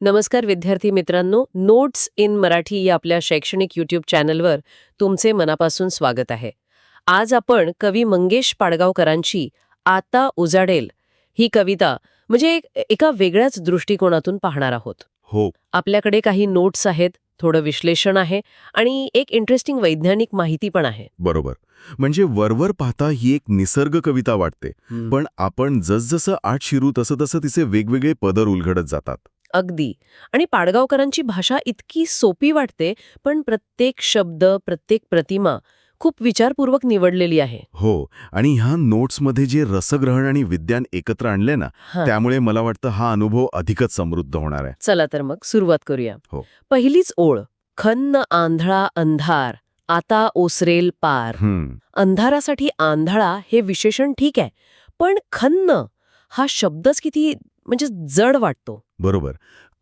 नमस्कार विद्यार्थी मित्रांनो नोट्स इन मराठी या आपल्या शैक्षणिक युट्यूब चॅनलवर तुमचे मनापासून स्वागत आहे. आज आपण कवी मंगेश पाडगावकरांची आता उजाडेल ही कविता म्हणजे एक- एका वेगळ्याच दृष्टिकोनातून पाहणार आहोत. हो. आपल्याकडे काही नोट्स आहेत थोडं विश्लेषण आहे आणि एक इंटरेस्टिंग वैज्ञानिक माहिती पण आहे. बरोबर. म्हणजे वरवर पाहता ही एक निसर्ग कविता वाटते. पण आपण जसजसं आठ शिरू तसं तसं तिचे वेगवेगळे पदर उलगडत जातात. अगदी. आणि पाडगावकरांची भाषा इतकी सोपी वाटते पण प्रत्येक शब्द प्रत्येक प्रतिमा खूप विचारपूर्वक निवडलेली आहे. हो आणि ह्या नोट्समध्ये जे रसग्रहण आणि विज्ञान एकत्र आणले ना. त्यामुळे मला वाटतं हा अनुभव अधिकच समृद्ध होणार आहे. चला तर मग सुरुवात करूया. हो. पहिलीच ओळ खन्न आंधळा अंधार आता ओसरेल पार. अंधारासाठी आंधळा हे विशेषण ठीक आहे पण खन्न हा शब्दच किती म्हणजे जड वाटतो. बरोबर.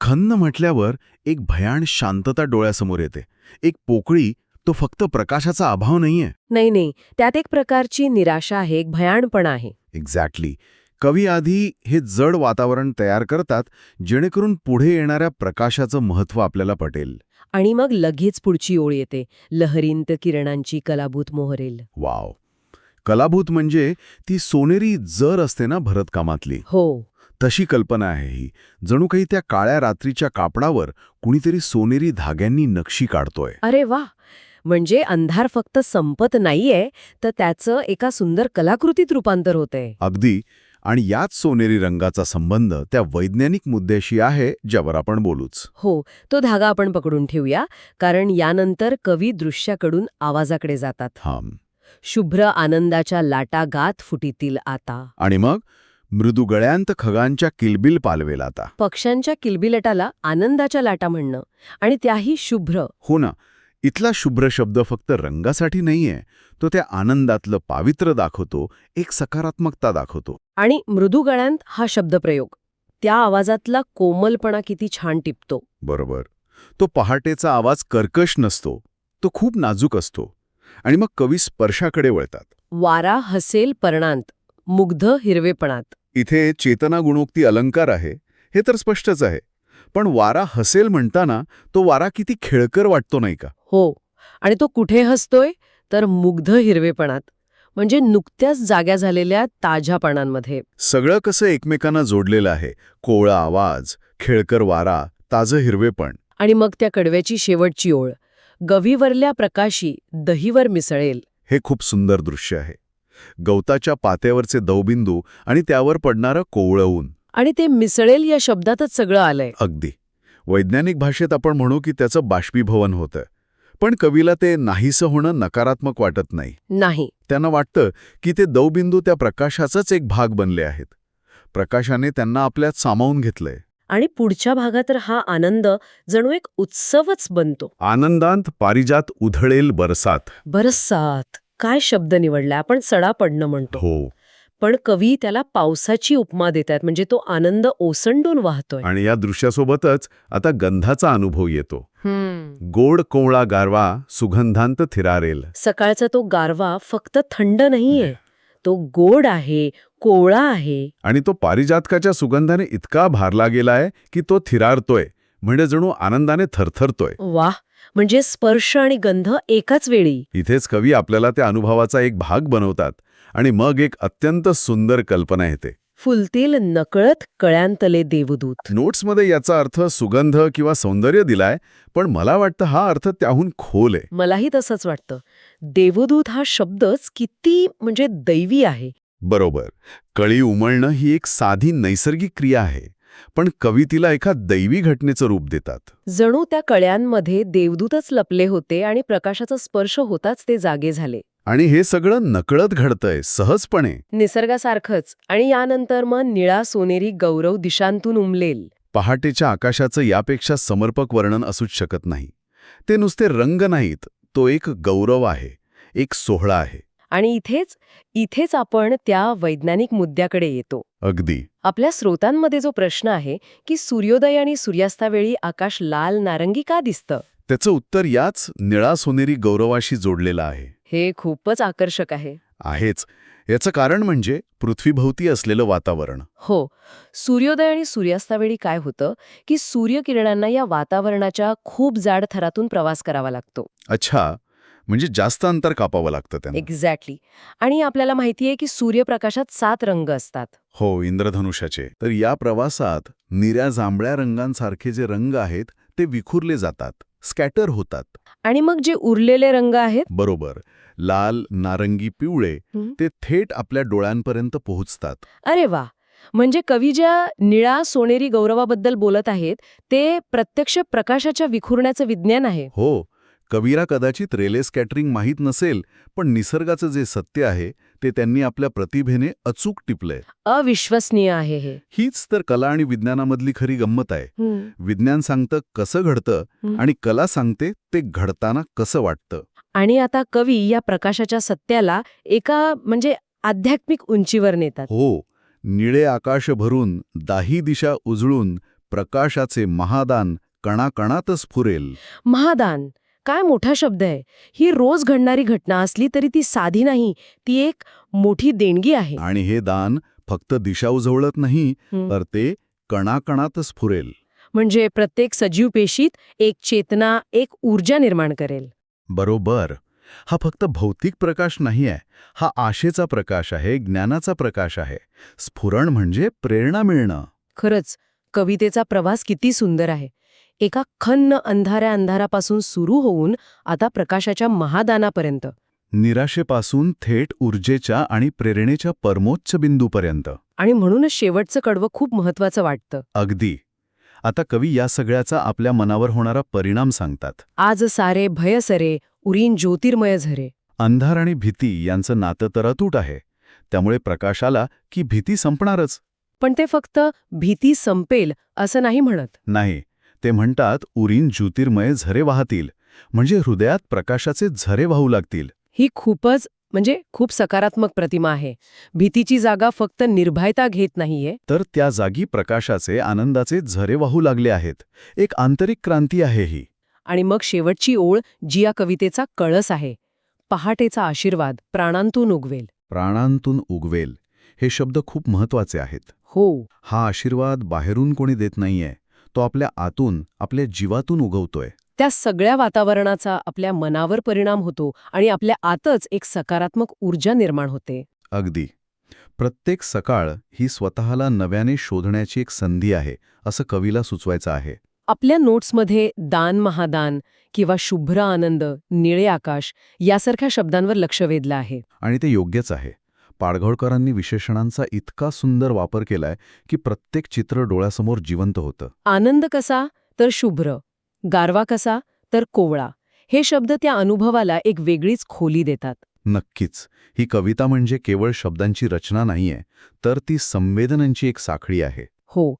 खन्न म्हटल्यावर एक भयान शांतता डोळ्यासमोर येते. एक पोकळी तो फक्त प्रकाशाचा अभाव नाहीये. नाही नाही. त्यात एक प्रकारची निराशा आहे एक भयाणपणा आहे. एक्झॅक्टली कवी आधी हे जड वातावरण तयार करतात जेणेकरून पुढे येणाऱ्या प्रकाशाचं महत्त्व आपल्याला पटेल. आणि मग लगेच पुढची ओळ येते. लहरींत किरणांची कलाभूत मोहरेल. वाव कलाभूत म्हणजे ती सोनेरी जर असते ना भरतकामातली. हो. तशी कल्पना आहे ही. जणू काही त्या काळ्या रात्रीच्या कापडावर कुणीतरी सोनेरी धाग्यांनी नक्षी काढतोय. अरे वा! म्हणजे अंधार फक्त संपत नाहीये तर त्याचं एका सुंदर कलाकृतीत रूपांतर होतंय अगदी. आणि याच सोनेरी रंगाचा संबंध त्या वैज्ञानिक मुद्द्याशी आहे ज्यावर आपण बोलूच. हो तो धागा आपण पकडून ठेवूया कारण यानंतर कवी दृश्याकडून आवाजाकडे जातात. हा शुभ्र आनंदाच्या लाटा गात फुटीतील आता. आणि मग? मृदू गळ्यांत खगांच्या किलबिल पालवेल आता. पक्ष्यांच्या किलबिलटाला आनंदाच्या लाटा म्हणणं आणि त्याही शुभ्र. हो ना इथला शुभ्र शब्द फक्त रंगासाठी नाहीये तो त्या आनंदातलं पावित्र्य दाखवतो एक सकारात्मकता दाखवतो. आणि मृदू गळ्यांत हा शब्दप्रयोग त्या आवाजातला कोमलपणा किती छान टिपतो. बरोबर. तो पहाटेचा आवाज कर्कश नसतो तो खूप नाजूक असतो आणि मग कवी स्पर्शाकडे वळतात. वारा हसेल पर्णांत मुग्ध हिरवेपणात. इथे चेतना गुणोक्ती अलंकार आहे हे तर स्पष्टच आहे. पण वारा हसेल म्हणताना तो वारा किती खेळकर वाटतो नाही का? हो आणि तो कुठे हसतोय? तर मुग्ध हिरवेपणात म्हणजे नुकत्याच जाग्या झालेल्या ताज्या पानांमध्ये. सगळं कसं एकमेकांना जोडलेलं आहे कोवळा आवाज खेळकर वारा ताजं हिरवेपण. आणि मग त्या कडव्याची शेवटची ओळ गवीवरल्या प्रकाशी दहीवर मिसळेल. हे खूप सुंदर दृश्य आहे. गवताच्या पात्यावरचे दवबिंदू आणि त्यावर पडणारं कोवळं ऊन आणि ते मिसळेल या शब्दातच सगळं आलंय. अगदी. वैज्ञानिक भाषेत आपण म्हणू की त्याचं बाष्पीभवन होतं. पण कवीला ते नाहीसं होणं नकारात्मक वाटत नाही. नाही. त्यांना वाटतं की ते दवबिंदू त्या प्रकाशाचाच एक भाग बनले आहेत. प्रकाशाने त्यांना आपल्यात सामावून घेतलंय. आणि पुढच्या भागात तर हा आनंद जणू एक उत्सवच बनतो. आनंदांत पारिजात उधळेल बरसात. बरसात. काय शब्द निवडला आपण सडा पडणं म्हणतो. हो. पण कवी त्याला पावसाची उपमा देतात म्हणजे तो आनंद ओसंडून वाहतोय. आणि या दृश्यासोबतच आता गंधाचा अनुभव येतो. गोड कोवळा गारवा सुगंधांत थिरारेल. सकाळचा तो गारवा फक्त थंड नाहीये. तो गोड आहे कोवळा आहे. आणि तो पारिजातकाच्या सुगंधाने इतका भारला गेलाय की तो थिरारतोय म्हणजे जणू आनंदाने थरथरतोय. वाह! म्हणजे स्पर्श आणि गंध एकाच वेळी. इथेच कवी आपल्याला त्या अनुभवाचा एक भाग बनवतात आणि मग एक अत्यंत सुंदर कल्पना येते. फुलतील नकळत कळ्यांतले देवदूत. नोट्समध्ये याचा अर्थ सुगंध किंवा सौंदर्य दिलाय पण मला वाटतं हा अर्थ त्याहून खोल आहे. मलाही तसंच वाटतं. देवदूत हा शब्दच किती म्हणजे दैवी आहे. बरोबर. कळी उमळणं ही एक साधी नैसर्गिक क्रिया आहे. पण कवी तिला एका दैवी घटनेचं रूप देतात. जणू त्या कळ्यांमध्ये देवदूतच लपले होते आणि प्रकाशाचा स्पर्श होताच ते जागे झाले. आणि हे सगळं नकळत घडतंय सहजपणे. निसर्गासारखंच आणि यानंतर मग निळा सोनेरी गौरव दिशांतून उमलेल. पहाटेच्या आकाशाचं यापेक्षा समर्पक वर्णन असूच शकत नाही. ते नुसते रंग नाहीत तो एक गौरव आहे एक सोहळा आहे. आणि इथेच इथेच आपण त्या वैज्ञानिक मुद्द्याकडे येतो. अगदी. आपल्या स्रोतांमध्ये जो प्रश्न आहे की सूर्योदय आणि सूर्यास्तावेळी आकाश लाल नारंगी का दिसतं? त्याचं उत्तर याच निळा सोनेरी गौरवाशी जोडलेलं आहे. हे खूपच आकर्षक आहे. आहेच. याचं कारण म्हणजे पृथ्वीभोवती असलेलं वातावरण. हो. सूर्योदय आणि सूर्यास्तावेळी काय होतं की सूर्यकिरणांना या वातावरणाच्या खूप जाड थरातून प्रवास करावा लागतो. अच्छा. म्हणजे जास्त अंतर कापावं लागतं त्यांना. एक्झॅक्टली आणि आपल्याला माहिती आहे की सूर्यप्रकाशात सात रंग असतात. हो इंद्रधनुष्याचे. तर या प्रवासात निऱ्या जांभळ्या रंगांसारखे जे रंग आहेत ते विखुरले जातात स्कॅटर होतात. आणि मग जे उरलेले रंग आहेत? बरोबर. लाल नारंगी पिवळे. ते थेट आपल्या डोळ्यांपर्यंत पोहोचतात. अरे वा! म्हणजे कवी ज्या निळा सोनेरी गौरवाबद्दल बोलत आहेत ते प्रत्यक्ष प्रकाशाच्या विखुरण्याचं विज्ञान आहे. हो. कवीरा कदाचित रेले स्कॅटरिंग माहीत नसेल पण निसर्गाचं जे सत्य आहे ते त्यांनी आपल्या प्रतिभेने अचूक टिपलंय. अविश्वसनीय आहे हे. हीच तर कला आणि विज्ञानामधली खरी गंमत आहे. विज्ञान सांगतं कसं घडतं. आणि कला सांगते ते घडताना कसं वाटतं. आणि आता कवी या प्रकाशाच्या सत्याला एका म्हणजे आध्यात्मिक उंचीवर नेतात. हो निळे आकाश भरून दाही दिशा उजळून प्रकाशाचे महादान कणाकणातच स्फुरेल महादान. काय मोठा शब्द आहे? ही रोज घडणारी घटना असली तरी ती साधी नाही ती एक मोठी देणगी आहे. आणि हे दान फक्त दिशा उजवळत नाही हं. तर ते कणाकणातच स्फुरेल म्हणजे प्रत्येक सजीव पेशीत एक चेतना एक ऊर्जा निर्माण करेल. बरोबर. हा फक्त भौतिक प्रकाश नाही आहे हा आशेचा प्रकाश आहे ज्ञानाचा प्रकाश आहे. स्फुरण म्हणजे प्रेरणा मिळणं. खरंच कवितेचा प्रवास किती सुंदर आहे. एका खन्न अंधाऱ्या अंधारापासून सुरू होऊन आता प्रकाशाच्या महादानापर्यंत. निराशेपासून थेट ऊर्जेच्या आणि प्रेरणेच्या परमोच्च बिंदूपर्यंत आणि म्हणूनच शेवटचं कडवं खूप महत्वाचं वाटतं. अगदी. आता कवी या सगळ्याचा आपल्या मनावर होणारा परिणाम सांगतात. आज सारे भयसरे उरीन ज्योतिर्मय झरे. अंधार आणि भीती यांचं नातं तर अतूट आहे. त्यामुळे प्रकाश आला की भीती संपणारच? पण ते फक्त भीती संपेल असं नाही म्हणत. नाही. ते म्हणतात उरीन ज्योतिर्मय झरे वाहतील. म्हणजे हृदयात प्रकाशाचे झरे वाहू लागतील. ही खूपच म्हणजे खूप सकारात्मक प्रतिमा आहे. भीतीची जागा फक्त निर्भयता घेत नाहीये. तर त्या जागी प्रकाशाचे आनंदाचे झरे वाहू लागले आहेत. एक आंतरिक क्रांती आहे ही. आणि मग शेवटची ओळ जी या कवितेचा कळस आहे. पहाटेचा आशीर्वाद प्राणांतून उगवेल. प्राणांतून उगवेल. हे शब्द खूप महत्त्वाचे आहेत. हो. हा आशीर्वाद बाहेरून कोणी देत नाहीये. तो आपल्या आतून आपल्या जीवातून उगवतोय. त्या सगळ्या वातावरणाचा आपल्या मनावर परिणाम होतो आणि आपल्या आतच एक सकारात्मक ऊर्जा निर्माण होते. अगदी. प्रत्येक सकाळ ही स्वतःला नव्याने शोधण्याची एक संधी आहे असं कवीला सुचवायचं आहे. आपल्या नोट्समध्ये दान महादान किंवा शुभ्र आनंद निळे आकाश यासारख्या शब्दांवर लक्ष वेधलं आहे. आणि ते योग्यच आहे. पाडघोळकरांनी विशेषणांचा इतका सुंदर वापर केलाय की प्रत्येक चित्र डोळ्यासमोर जिवंत होतं. आनंद कसा तर शुभ्र. गारवा कसा तर कोवळा. हे शब्द त्या अनुभवाला एक वेगळीच खोली देतात. नक्कीच. ही कविता म्हणजे केवळ शब्दांची रचना नाहीये तर ती संवेदनांची एक साखळी आहे. हो.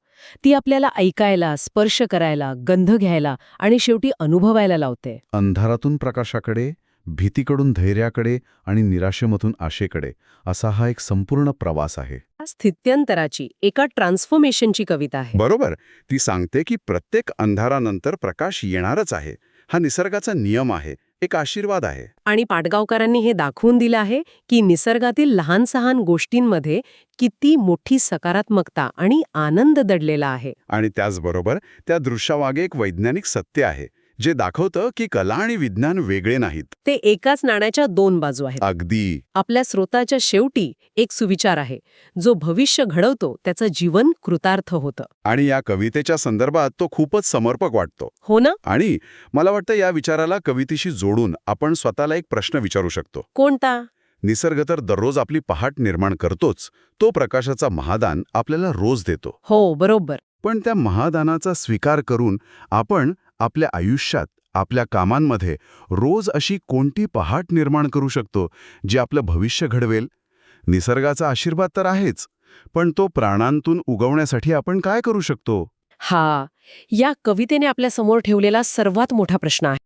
ती आपल्याला ऐकायला स्पर्श करायला गंध घ्यायला आणि शेवटी अनुभवायला लावते. अंधारातून प्रकाशाकडे भीतीकडून धैर्याकडे आणि निराशेमधून आशेकडे असा हा एक संपूर्ण प्रवास आहे. स्थित्यंतराची एका ट्रान्सफॉर्मेशनची कविता आहे. बरोबर. ती सांगते की प्रत्येक अंधारानंतर प्रकाश येणारच आहे. हा निसर्गाचा नियम आहे. एक आशीर्वाद आहे. आणि पाटगावकरांनी हे दाखवून दिलं आहे की निसर्गातील लहान सहान गोष्टींमध्ये किती मोठी सकारात्मकता आणि आनंद दडलेला आहे. आणि त्याचबरोबर त्या दृश्यामागे एक वैज्ञानिक सत्य आहे. जे दाखवतं की कला आणि विज्ञान वेगळे नाहीत. ते एकाच नाण्याच्या दोन बाजू आहेत. अगदी. आपल्या स्रोताच्या शेवटी एक सुविचार आहे. जो भविष्य घडवतो त्याचं जीवन कृतार्थ होतं. आणि या कवितेच्या संदर्भात तो खूपच समर्पक वाटतो. हो ना? आणि मला वाटतं या विचाराला कवितेशी जोडून आपण स्वतःला एक प्रश्न विचारू शकतो. कोणता? निसर्ग तर दररोज आपली पहाट निर्माण करतोच. तो प्रकाशाचा महादान आपल्याला रोज देतो. हो बरोबर. पण त्या महादानाचा स्वीकार करून आपण आपल्या आयुष्यात आपल्या कामांमध्ये रोज अशी कोणती पहाट निर्माण करू शकतो जी आपलं भविष्य घडवेल? निसर्गाचा आशीर्वाद तर आहेच पण तो प्राणांतून उगवण्यासाठी आपण काय करू शकतो? हा या कवितेने आपल्यासमोर ठेवलेला सर्वात मोठा प्रश्न आहे.